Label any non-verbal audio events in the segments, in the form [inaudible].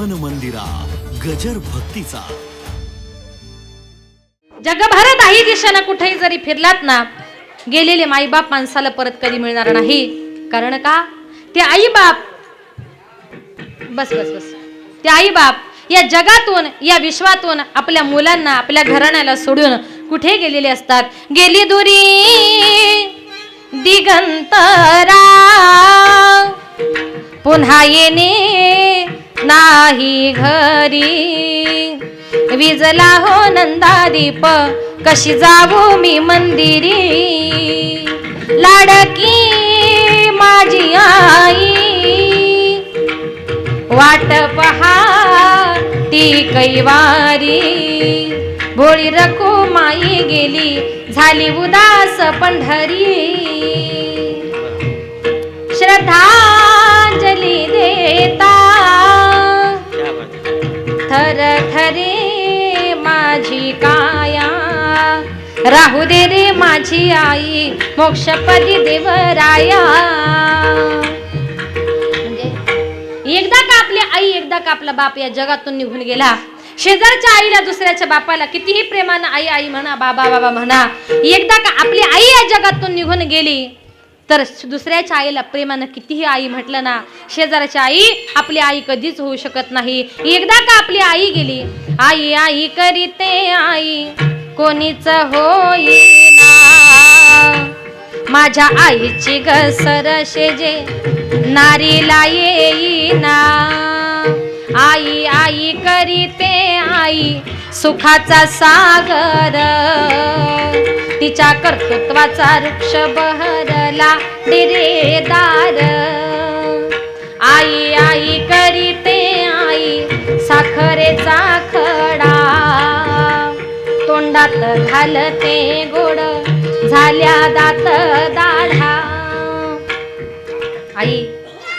मन मंदिरा गजर भक्तीचा. जगभरात आई दिशेनं कुठेही जरी फिरलात ना गेलेले माईबाप माणसाला परत कधी मिळणार नाही. कारण का? ते आईबाप बस बस बस. ते आईबाप या जगातून या विश्वातून आपल्या मुलांना आपल्या घराण्याला सोडून कुठे गेलेले असतात? गेली दुरी दिगंतरा. पुन्हा येणे नाही घरी. विजला हो नंदादीप कशी जाऊ मी मंदिरी? लाडकी माझी आई. वाट पहा ती कैवारी. भोळी रखू माई गेली झाली उदास पंढरी. श्रद्धांजली देता थर थरे माझी काया. राहू दे रे माझी आई मोक्षपदी देवराया. म्हणजे एकदा का आपली आई एकदा का आपला बाप या जगातून निघून गेला? शेजारच्या आईला दुसऱ्याच्या बापाला कितीही प्रेमानं आई आई म्हणा बाबा बाबा म्हणा एकदा का आपली आई या जगातून निघून गेली? तर दुसऱ्याच्या आईला प्रेमानं कितीही आई म्हटलं ना शेजाराची आई आपली आई कधीच होऊ शकत नाही. एकदा का आपली आई गेली? आई आई करीते आई कोणीच होईना. माझ्या आईची घसर शेजे नारीला येईना. आई आई करीते आई सुखाचा सागर. तिच्या कर्तृत्वाचा वृक्ष बहरला. डिरेदार आई आई करीते आई साखरेचा खडा. तोंडात घालते गोड झाल्या दात दाढा. आई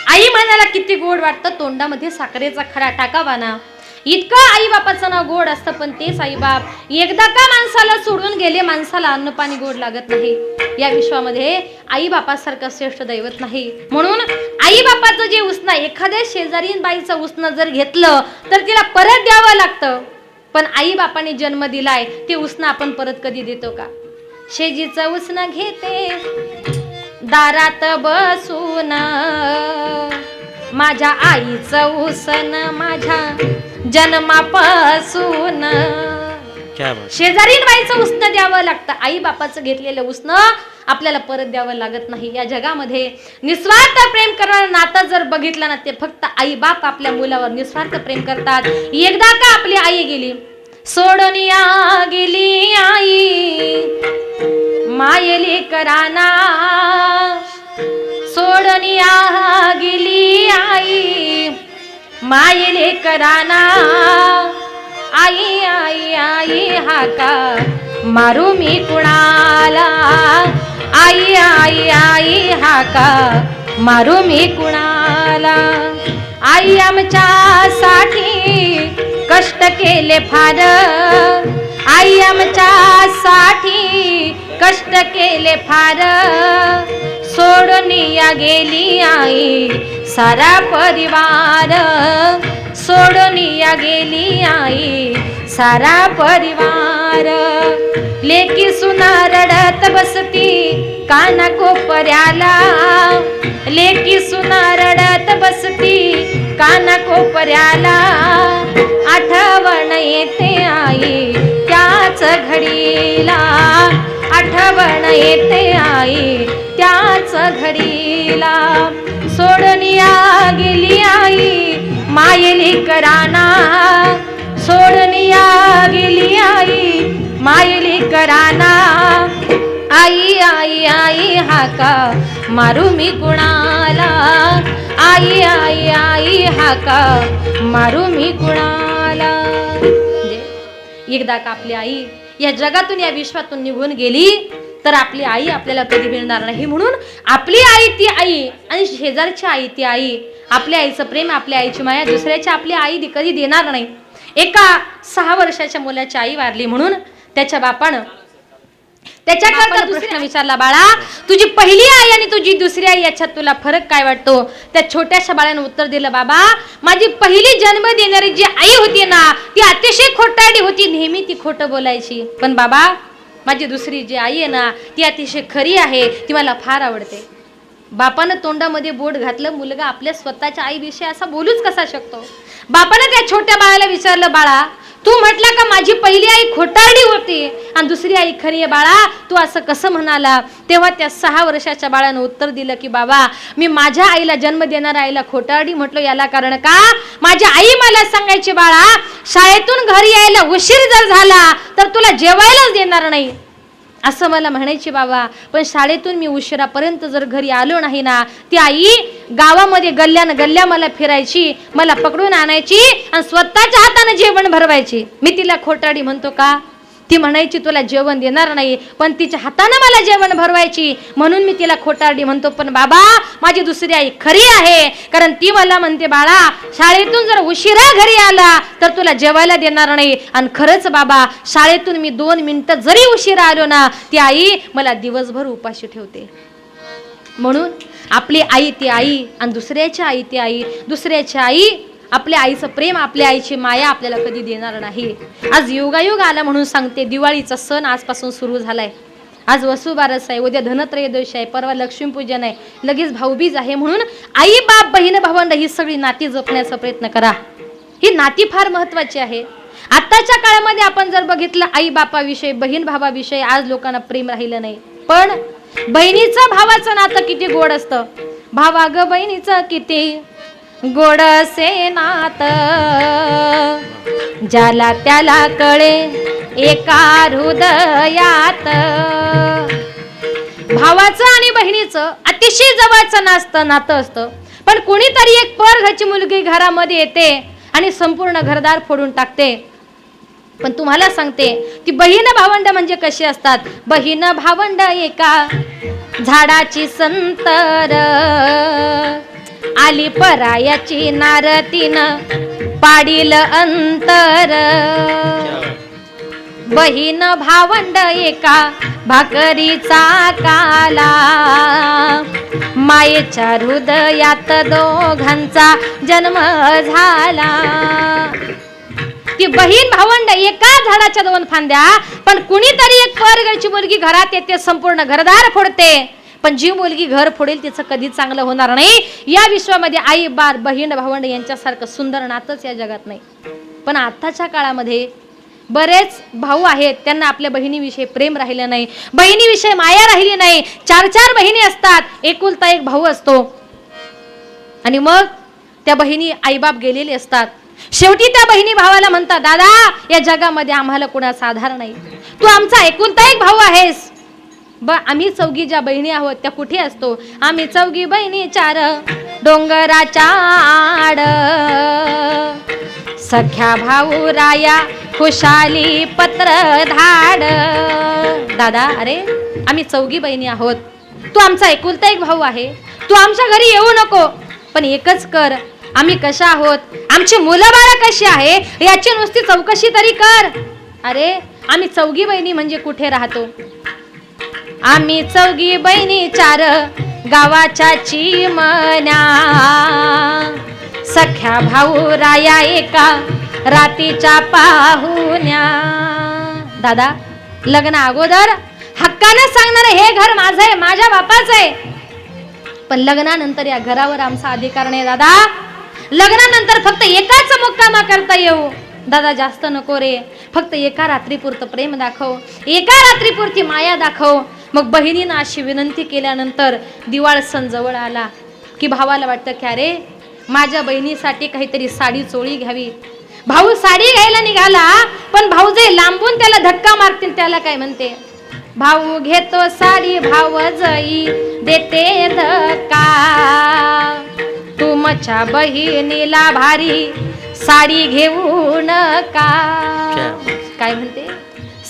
आई म्हणायला किती गोड वाटतं तोंडामध्ये साखरेचा खडा टाकावा ना. इतकं आई बापाचं नाव गोड असतं पण तेच आईबाप. एकदा का माणसाला सोडून गेले माणसाला अन्न पाणी गोड लागत नाही. या विश्वामध्ये आई बापासारखं श्रेष्ठ दैवत नाही. म्हणून आई बापाचं जे उसणं एखाद्या शेजारीन बाईचं उसणं जर घेतलं तर तिला परत द्यावं लागतं. पण आई बापाने जन्म दिलाय ते उसणं आपण परत कधी देतो का? शेजीचं उसणं घेते दारात बसून. माझ्या आईचं उसन माझ्या जन्मापासून. क्या बात शेजारीन बाईचं उसणं द्यावं लागतं. आई बापाचं घेतलेलं उसणं आपल्याला परत द्यावं लागत नाही. या जगामध्ये निस्वार्थ प्रेम करणारं नातं जर बघितलं ना ते फक्त आई बाप आपल्या मुलावर निस्वार्थ प्रेम करतात. एकदा का आपली आई गेली? सोडून या गेली आई. मायली कराना. सोडून आगिली गेली आई. मायले कराना आई आई आई हाका मारू मी कुणाला. आई आई आई हाका मारू मी कुणाला. आई आमच्यासाठी कष्ट केले फार. आई आमच्यासाठी कष्ट केले फार. सोडनिया गेली आई सारा परिवार. सोडनिया गेली आई सारा परिवार. लेकी सुना रडत बसती काना कोपऱ्याला. लेकी सुना रडत बसती काना कोपऱ्याला. आठवण येते आठवण येते आई त्याच घडीला. सोडून या गेली आई मायली कराना सोडून या गेली आई मायली कराना आई आई आई हाका मारू मी कुणाला आई आई आई हाका मारू मी कुणाला एकदा का आपली आई या जगातून या विश्वातून निघून गेली? तर आपली आई आपल्याला कधी मिळणार नाही. म्हणून आपली आई ती आई आणि शेजारची आई ती आई आपल्या आईचं प्रेम आपल्या आईची माया दुसऱ्याची आपली आई कधी देणार नाही. एका सहा वर्षाच्या मुलाची आई वारली म्हणून त्याच्या बापानं त्याच्याकरता प्रश्न विचारला बाळा तुझी पहिली आई आणि तुझी दुसरी आई याच्यात तुला फरक काय वाटतो? त्या छोट्याशा बाळानं उत्तर दिलं बाबा माझी पहिली जन्म देणारी जी आई होती ना ती अतिशय खोटारडी होती नेहमी ती खोटं बोलायची. पण बाबा माझी दुसरी जी आई आहे ना ती अतिशय खरी आहे ती मला फार आवडते. बापानं तोंडामध्ये बोट घातलं मुलगा आपल्या स्वतःच्या आईविषयी असा बोलूच कसा शकतो? बापानं त्या छोट्या बाळाला विचारलं बाळा तू म्हटला का माझी पहिली आई खोटारडी होती? आणि दुसरी आई खरी आहे बाळा तू असं कसं म्हणाला? तेव्हा त्या सहा वर्षाच्या बाळानं उत्तर दिलं की बाबा मी माझ्या आईला जन्म देणाऱ्या आईला खोटारडी म्हटलो याला कारण का? माझी आई मला सांगायची बाळा शाळेतून घरी यायला उशीर जर झाला तर तुला जेवायलाच देणार नाही. असं मला म्हणायची बाबा पण शाळेतून मी उशिरापर्यंत जर घरी आलो नाही ना ती आई गावामध्ये गल्ल्यानं गल्ल्या मला फिरायची मला पकडून आणायची आणि स्वतःच्या हाताने जेवण भरवायची. मी तिला खोटाडी म्हणतो का? ती म्हणायची तुला जेवण देणार नाही पण तिच्या हातानं मला जेवण भरवायची. म्हणून मी तिला खोटारडी म्हणतो पण बाबा माझी दुसरी आई खरी आहे. कारण ती मला म्हणते बाळा शाळेतून जर उशिरा घरी आला तर तुला जेवायला देणार नाही. आणि खरंच बाबा शाळेतून मी दोन मिनिटं जरी उशिरा आलो ना ती आई मला दिवसभर उपाशी ठेवते. म्हणून आपली आई ती आई आणि दुसऱ्याची आई ती आई दुसऱ्याची आई आपल्या आईचं प्रेम आपल्या आईची माया आपल्याला कधी देणार नाही. आज योगायोग आला म्हणून सांगते दिवाळीचा सण आजपासून सुरू झालाय. आज वसुबारस आहे उद्या धनत्रयोदशी आहे परवा लक्ष्मीपूजन आहे. लगेच भाऊबीज आहे म्हणून आई बाप बहीण भावंड ही सगळी नाती जपण्याचा प्रयत्न करा. ही नाती फार महत्वाची आहे. आत्ताच्या काळामध्ये आपण जर बघितलं आई बापाविषयी बहीण भावाविषयी आज लोकांना प्रेम राहिलं नाही. पण बहिणीचं भावाचं नातं किती गोड असतं. भावा ग बहिणीचं किती गोड असे नात. ज्याला त्याला कळे एका हृदयात. भावाचं आणि बहिणीचं अतिशय जवळचं नासतं नातं असतं. पण कुणीतरी एक परघाची मुलगी घरामध्ये येते आणि संपूर्ण घरदार फोडून टाकते. पण तुम्हाला सांगते ती बहीण भावंड म्हणजे कशी असतात? बहीण भावंड एका झाडाची संतर. आली परायाची नारतीन पाडील अंतर. बहीण भावंड एका भाकरीचा काला. मायेच्या हृदयात दोघांचा जन्म झाला. ती बहीण भावंड एका झाडाच्या दोन फांद्या पण कुणीतरी एक परगडची मुलगी घरात येते संपूर्ण घरदार फोडते. पण जी मुलगी घर फोडेल तिचं कधीच चांगलं होणार नाही. या विश्वामध्ये आई बार बहीण भावंड यांच्यासारखं सुंदर नातंच या जगात नाही. पण आत्ताच्या काळामध्ये बरेच भाऊ आहेत त्यांना आपल्या बहिणीविषयी प्रेम राहिलं नाही. बहिणीविषयी माया राहिली नाही. चार चार बहिणी असतात. एकुलता एक भाऊ असतो. आणि मग त्या बहिणी आईबाप गेलेले असतात. शेवटी त्या बहिणी भावाला म्हणतात दादा या जगामध्ये आम्हाला कोणाचा आधार नाही. तू आमचा एकुलता एक भाऊ आहेस. ब आम्ही चौघी ज्या बहिणी आहोत त्या कुठे असतो? आम्ही चौघी बहिणी चार डोंगराच्या आड. सख्या भाऊ राया खुशाली पत्र धाड दादा अरे आम्ही चौघी बहिणी आहोत. तू आमचा एकुलता एक भाऊ आहे. तू आमच्या घरी येऊ नको. पण एकच कर. आम्ही कशा आहोत? आमची मुलं बाळा कशी आहे? याची नुसती चौकशी तरी कर. अरे आम्ही चौघी बहिणी म्हणजे कुठे राहतो? आम्ही चौघी बहिणी चार गावाच्या चिमण्या सख्या भाऊ राया एका रातीच्या पाहुण्या. दादा लग्न अगोदर हक्काने सांगणार हे घर माझं आहे माझ्या बापाचं आहे. पण लग्नानंतर या घरावर आमचा अधिकार नाही दादा. लग्नानंतर फक्त एकाच मुक्कामा करता येऊ. दादा जास्त नको रे. फक्त एका रात्रीपुरतं प्रेम दाखव. एका रात्रीपुरती माया दाखव. मग बहिणीनं अशी विनंती केल्यानंतर दिवाळ सण जवळ आला की भावाला वाटतं की अरे माझ्या बहिणीसाठी काहीतरी साडी चोळी घ्यावी. भाऊ साडी घ्यायला निघाला पण भाऊ जे लांबून त्याला धक्का मारतील त्याला काय म्हणते? भाऊ घेतो साडी भाव जई देते धक्का. तुमच्या बहिणीला भारी साडी घेऊ नका. काय म्हणते?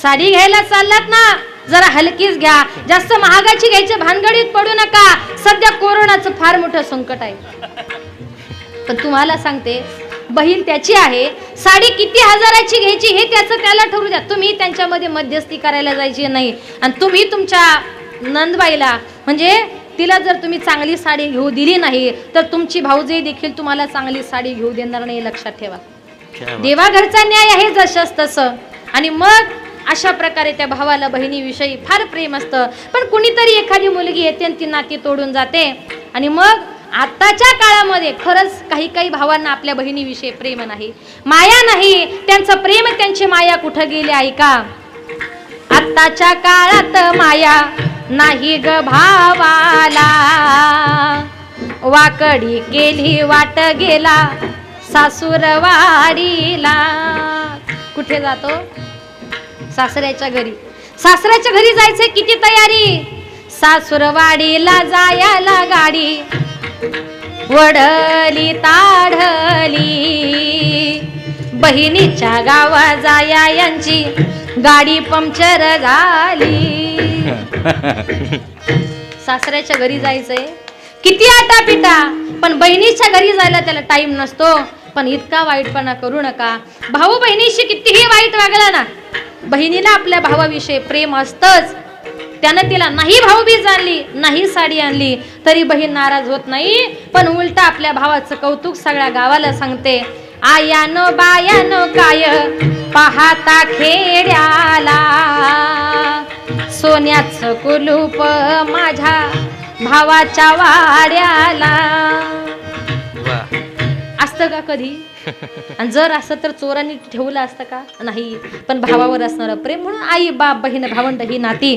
साडी घ्यायला चाललात ना जरा हलकीच घ्या. जास्त महागाची घ्यायची भानगडीत पडू नका. सध्या कोरोनाचं फार मोठं संकट आहे. पण तुम्हाला सांगते बहीण त्याची आहे. साडी किती हजाराची घ्यायची हे त्याचं त्याला ठरू द्या. तुम्ही त्यांच्यामध्ये मध्यस्थी करायला जायची नाही. आणि तुम्ही तुमच्या नंदबाईला म्हणजे तिला जर तुम्ही चांगली साडी घेऊ दिली नाही तर तुमची भाऊजाई देखील तुम्हाला चांगली साडी घेऊ देणार नाही लक्षात ठेवा. क्या बात देवा घरचा न्याय आहे जशास तसं. आणि मग अशा प्रकारे त्या भावाला बहिणीविषयी फार प्रेम असतं. पण कुणीतरी एखादी मुलगी येते आणि ती नाती तोडून जाते. आणि मग आत्ताच्या काळामध्ये खरंच काही काही भावांना आपल्या बहिणीविषयी प्रेम नाही. माया नाही. त्यांचं प्रेम त्यांची माया कुठं गेली आहे का? आत्ताच्या काळात माया नाही ग भावाला. वाकडी केली वाट गेला सासूरवाडीला. कुठे जातो? सासऱ्याच्या घरी. सासऱ्याच्या घरी जायचे किती तयारी? सासूरवाडीला जायला गाडी. वडली ताढली. बहिणीच्या गावा जाया यांची गाडी पंक्चर झाली. [laughs] सासऱ्याच्या घरी जायचंय. किती आटा पिटा पण बहिणीच्या घरी जायला त्याला टाइम नसतो. पण इतका वाईटपणा करू नका. भाऊ बहिणीशी कितीही वाईट वागला ना बहिणीला आपल्या भावाविषयी प्रेम असतंच. त्यानं तिला नाही भाऊबीज आणली नाही साडी आणली तरी बहीण नाराज होत नाही. पण उलट आपल्या भावाचं कौतुक सगळ्या गावाला सांगते. आयानो बायानो काय पाहता खेड्याला. सोन्याचं कुलूप माझ्या भावाच्या वाड्याला. असतं का कधी? आणि जर असं तर चोरांनी ठेवलं असतं का? नाही पण भावावर असणारं प्रेम. म्हणून आई बाप बहीण भावंड ही नाती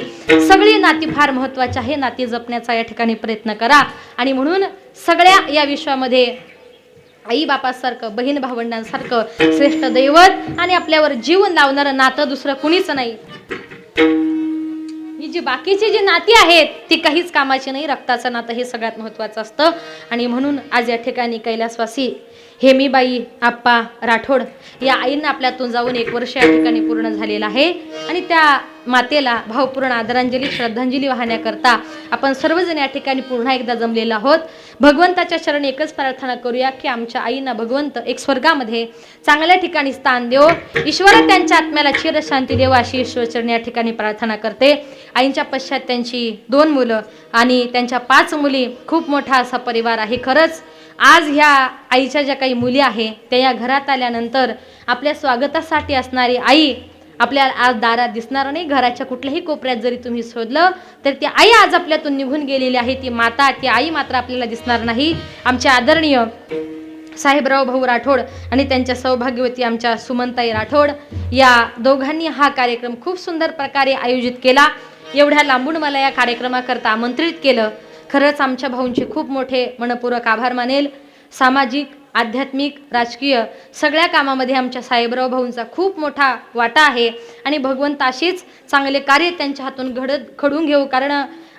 सगळी नाती फार महत्वाची आहे. नाती जपण्याचा या ठिकाणी प्रयत्न करा. आणि म्हणून सगळ्या या विश्वामध्ये आई बापासारखं बहीण भावंडांसारखं श्रेष्ठ दैवत आणि आपल्यावर जीवन लावणारं नातं दुसरं कुणीच नाही. ही जी बाकीची जी नाती आहेत ती काहीच कामाची नाही. रक्ताचं नातं हे सगळ्यात महत्त्वाचं असतं. आणि म्हणून आज या ठिकाणी कैलासवासी हेमीबाई आप्पा राठोड या आईंना आपल्यातून जाऊन एक वर्ष या ठिकाणी पूर्ण झालेलं आहे. आणि त्या मातेला भावपूर्ण आदरांजली श्रद्धांजली वाहण्याकरता आपण सर्वजण या ठिकाणी पुन्हा एकदा जमलेलो आहोत. भगवंताच्या चरणी एकच प्रार्थना करूया की आमच्या आईंना भगवंत एक स्वर्गामध्ये चांगल्या ठिकाणी स्थान देव. ईश्वर त्यांच्या आत्म्याला चिरशांती देव अशी ईश्वरचरणी या ठिकाणी प्रार्थना करते. आईंच्या पश्चात त्यांची दोन मुलं आणि त्यांच्या पाच मुली खूप मोठा असा परिवार आहे खरंच. आज ह्या आईच्या ज्या काही मुली आहे त्या या घरात आल्यानंतर आपल्या स्वागतासाठी असणारी आई आपल्याला आज दारात दिसणार नाही. घराच्या कुठल्याही कोपऱ्यात जरी तुम्ही शोधलं तर ती आई आज आपल्यातून निघून गेलेली आहे. ती माता ती आई मात्र आपल्याला दिसणार नाही. आमचे आदरणीय साहेबराव भाऊ राठोड आणि त्यांच्या सौभाग्यवती आमच्या सुमनताई राठोड या दोघांनी हा कार्यक्रम खूप सुंदर प्रकारे आयोजित केला. एवढ्या लांबून मला या कार्यक्रमाकरता आमंत्रित केलं. खरंच आमच्या भाऊंचे खूप मोठे मनपूर्वक आभार मानेल. सामाजिक आध्यात्मिक राजकीय सगळ्या कामामध्ये आमच्या साहेबराव भाऊंचा खूप मोठा वाटा आहे. आणि भगवंत अशीच चांगले कार्य त्यांच्या हातून घडत घडून घेऊ. कारण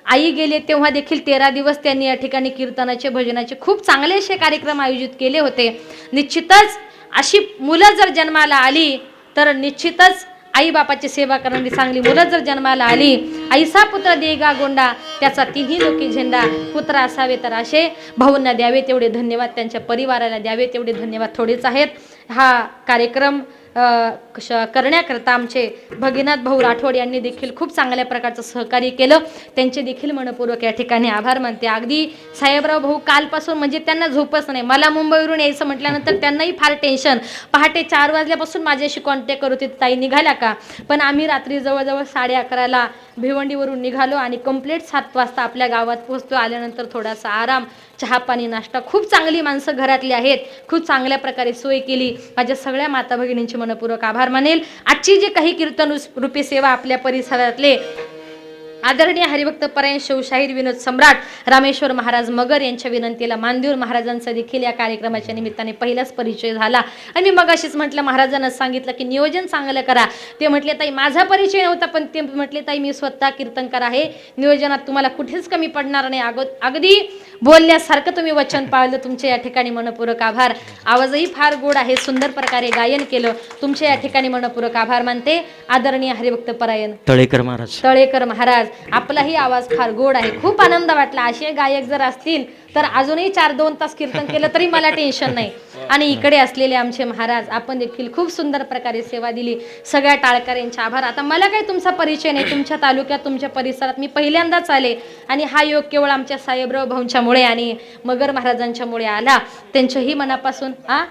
आई गेले तेव्हा देखील तेरा दिवस त्यांनी या ठिकाणी कीर्तनाचे भजनाचे खूप चांगले असे कार्यक्रम आयोजित केले होते. निश्चितच अशी मुलं जर जन्माला आली तर निश्चितच आई बापाची सेवा करणारी चांगली मुलं जर जन्माला आली आईसा पुत्र देगा गोंडा त्याचा तिन्ही लोकी झेंडा पुत्र असावे तर असे. भाऊंना द्यावे तेवढे धन्यवाद त्यांच्या परिवाराला द्यावे तेवढे धन्यवाद थोडेच आहेत. हा कार्यक्रम श करण्याकरता आमचे भगिनाथ भाऊ राठोड यांनी देखील खूप चांगल्या प्रकारचं सहकार्य केलं. त्यांचे देखील मनपूर्वक या ठिकाणी आभार मानते. अगदी साहेबराव भाऊ कालपासून म्हणजे त्यांना झोपच नाही. मला मुंबईवरून यायचं म्हटल्यानंतर त्यांनाही फार टेन्शन पहाटे चार वाजल्यापासून माझ्याशी कॉन्टॅक्ट करू ते ताई निघाल्या का? पण आम्ही रात्री जवळजवळ साडे अकराला भिवंडीवरून निघालो आणि कंप्लीट सात वाजता आपल्या गावात पोहोचतो आल्यानंतर थोडासा आराम चहा पाणी नाश्ता. खूप चांगली माणसं घरातली आहेत. खूप चांगल्या प्रकारे सोय केली. माझ्या सगळ्या माता भगिनींचे मनपूर्वक आभार मानेल. आजची जी काही कीर्तन रूपी सेवा आपल्या परिसरातले आदरणीय हरिभक्त परायण शिवशाहीर विनोद सम्राट रामेश्वर महाराज मगर यांच्या विनंतीला मानदेवर महाराजांचा देखील या कार्यक्रमाच्या निमित्ताने पहिलाच परिचय झाला. आणि मी मग अशीच म्हटलं महाराजांना सांगितलं की नियोजन चांगलं करा. ते म्हटले ताई माझा परिचय नव्हता पण ते म्हटले ताई मी स्वतः कीर्तनकार आहे. नियोजनात तुम्हाला कुठेच कमी पडणार नाही. अगो अगदी बोलण्यासारखं तुम्ही वचन पाळलं. तुमचे या ठिकाणी मनपूर्वक आभार. आवाजही फार गोड आहे. सुंदर प्रकारे गायन केलं. तुमचे या ठिकाणी मनपूर्वक आभार मानते. आदरणीय हरिभक्त परायण तळेकर महाराज. तळेकर महाराज. आपलाही आवाज फार गोड आहे. खूप आनंद वाटला. असे गायक जर असतील तर अजूनही चार दोन तास कीर्तन केलं तरी मला टेन्शन नाही. आणि इकडे असलेले आमचे महाराज आपण देखील खूप सुंदर प्रकारे सेवा दिली. सगळ्या टाळकऱ्यांचे आभार. आता मला काही तुमचा परिचय नाही. तुमच्या तालुक्यात तुमच्या परिसरात मी पहिल्यांदाच आले. आणि हा योग केवळ आमच्या साहेबराव भाऊंच्यामुळे आणि मगर महाराजांच्यामुळे आला. त्यांच्याही मनापासून आ?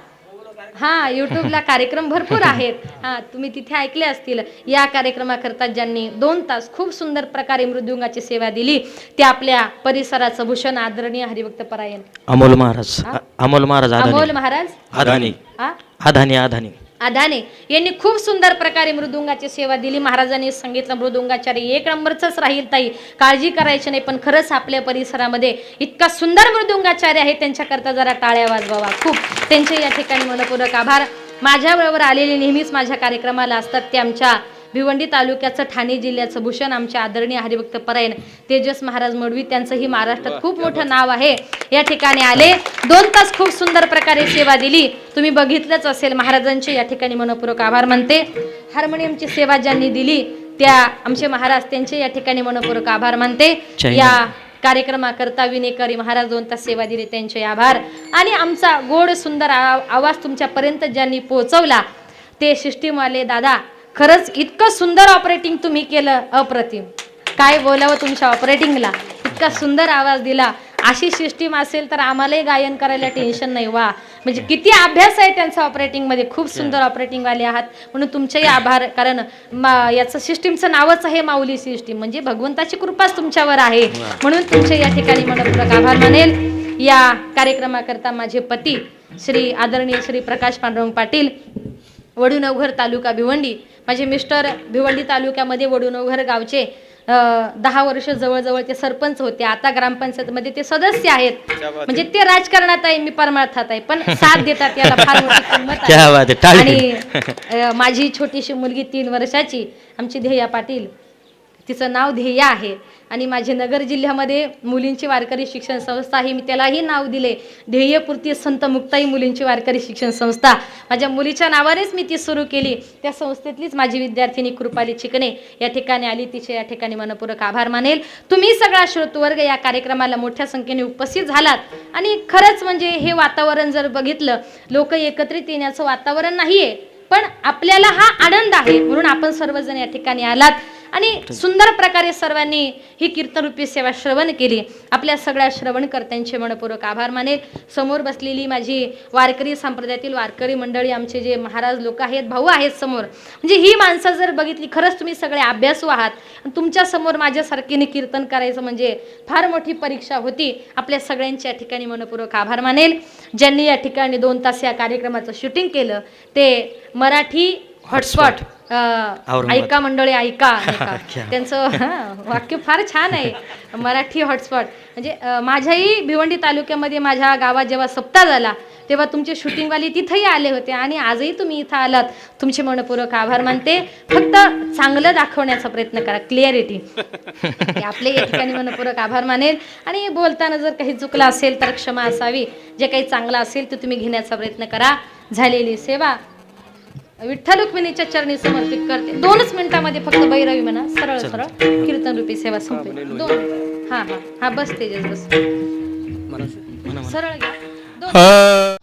हा युट्यूबला कार्यक्रम भरपूर [laughs] आहेत. हा तुम्ही तिथे ऐकले असतील. या कार्यक्रमाकरता ज्यांनी दोन तास खूप सुंदर प्रकारे मृदुंगाची सेवा दिली ते आपल्या परिसराचं भूषण आदरणीय हरिभक्त परायण. अमोल महाराज अमोल महाराज अमोल महाराज? आधानी आ आधानी अदाने यांनी खूप सुंदर प्रकारे मृदुंगाची सेवा दिली. महाराजांनी सांगितलं मृदुंगाचार्य एक नंबरचंच राहील ताई. काळजी करायची नाही पण खरंच आपल्या परिसरामध्ये इतका सुंदर मृदुंगाचार्य आहे त्यांच्याकरता जरा टाळ्या वाजवावा. खूप. त्यांचे या ठिकाणी मनपूर्वक आभार. माझ्याबरोबर आलेले नेहमीच माझ्या कार्यक्रमाला असतात ते आमच्या भिवंडी तालुक्याचं ठाणे जिल्ह्याचं भूषण आमचे आदरणीय हरिभक्त परायण तेजस महाराज मडवी त्यांचंही महाराष्ट्रात खूप मोठं नाव आहे. या ठिकाणी आले. दोन तास खूप सुंदर प्रकारे सेवा दिली. तुम्ही बघितलंच असेल महाराजांचे. या ठिकाणी मनपूर्वक आभार मानते. हार्मोनियमची सेवा ज्यांनी दिली त्या आमचे महाराज त्यांचे या ठिकाणी मनपूर्वक आभार मानते. या कार्यक्रमाकरता विनेकरी महाराज दोन तास सेवा दिली त्यांचे आभार. आणि आमचा गोड सुंदर आवाज तुमच्यापर्यंत ज्यांनी पोहोचवला ते सिस्टीमवाले दादा खरंच इतकं सुंदर ऑपरेटिंग तुम्ही केलं अप्रतिम. काय बोलावं तुमच्या ऑपरेटिंगला इतका सुंदर आवाज दिला. अशी सिस्टीम असेल तर आम्हालाही गायन करायला टेन्शन नाही वा. म्हणजे किती अभ्यास आहे त्यांचा ऑपरेटिंगमध्ये खूप सुंदर ऑपरेटिंगवाले आहात. म्हणून तुमचेही आभार. कारण याचं सिस्टीमचं नावच आहे माऊली सिस्टीम म्हणजे भगवंताची कृपाच तुमच्यावर आहे. म्हणून तुमचे या ठिकाणी मनपूर्वक आभार मानेल. या कार्यक्रमाकरता माझे पती श्री आदरणीय श्री प्रकाश पांडुरंग पाटील वडूनवघर तालुका भिवंडी. माझे मिस्टर भिवंडी तालुक्यामध्ये वडूनवघर गावचे दहा वर्ष जवळजवळ ते सरपंच होते. आता ग्रामपंचायतमध्ये ते सदस्य आहेत. म्हणजे ते राजकारणात आहे मी परमार्थात आहे. पण [laughs] साथ देतात याला फार मोठी किंमत आहे. आणि अं, माझी छोटीशी मुलगी तीन वर्षाची आमची ध्येया पाटील. तिचं नाव ध्येय आहे. आणि माझे नगर जिल्ह्यामध्ये मुलींची वारकरी शिक्षण संस्था ही मी त्यालाही नाव दिले. ध्येयपूर्ती संत मुक्ताई मुलींची वारकरी शिक्षण संस्था. माझ्या मुलीच्या नावानेच मी ती सुरू केली. त्या संस्थेतलीच माझी विद्यार्थिनी कृपाली चिकणे या ठिकाणी आली. तिचे या ठिकाणी मनपूर्वक आभार मानेल. तुम्ही सगळा श्रोतवर्ग या कार्यक्रमाला मोठ्या संख्येने उपस्थित झालात. आणि खरंच म्हणजे हे वातावरण जर बघितलं लोक एकत्रित येण्याचं वातावरण नाहीये. पण आपल्याला हा आनंद आहे. म्हणून आपण सर्वजण या ठिकाणी आलात. आणि सुंदर प्रकारे सर्वांनी ही कीर्तनरूपी सेवा श्रवण केली. आपल्या सगळ्या श्रवणकर्त्यांचे मनपूर्वक आभार मानेल. समोर बसलेली माझी वारकरी संप्रदायातील वारकरी मंडळी आमचे जे महाराज लोक आहेत भाऊ आहेत समोर. म्हणजे ही माणसं जर बघितली खरंच तुम्ही सगळे अभ्यासू आहात. तुमच्यासमोर माझ्यासारखीने कीर्तन करायचं म्हणजे फार मोठी परीक्षा होती. आपल्या सगळ्यांच्या या ठिकाणी मनपूर्वक आभार मानेल. ज्यांनी या ठिकाणी दोन तास या कार्यक्रमाचं शूटिंग केलं ते मराठी हॉटस्पॉट. ऐका मंडळी ऐका. [laughs] त्यांचं वाक्य फार छान आहे. मराठी हॉटस्पॉट. म्हणजे माझ्याही भिवंडी तालुक्यामध्ये माझ्या गावात जेव्हा सप्ताह झाला तेव्हा तुमचे शूटिंगवाले तिथंही आले होते आणि आजही तुम्ही इथं आलात. तुमचे मनपूर्वक आभार मानते. फक्त चांगलं दाखवण्याचा प्रयत्न करा. क्लिअरिटी आपले या ठिकाणी मनपूर्वक आभार मानेल आणि बोलताना जर काही चुकलं असेल तर क्षमा असावी. जे काही चांगलं असेल ते तुम्ही घेण्याचा प्रयत्न करा. झालेली सेवा. विठ्ठल रुक्मिणीच्या चरणी समर्पित करते. दोनच मिनिटामध्ये फक्त बैरवी म्हणा सरळ सरळ. कीर्तन रूपी सेवा संपली. दोन. हा हा हा बस तेजस बस. सरळ घ्या. दोन.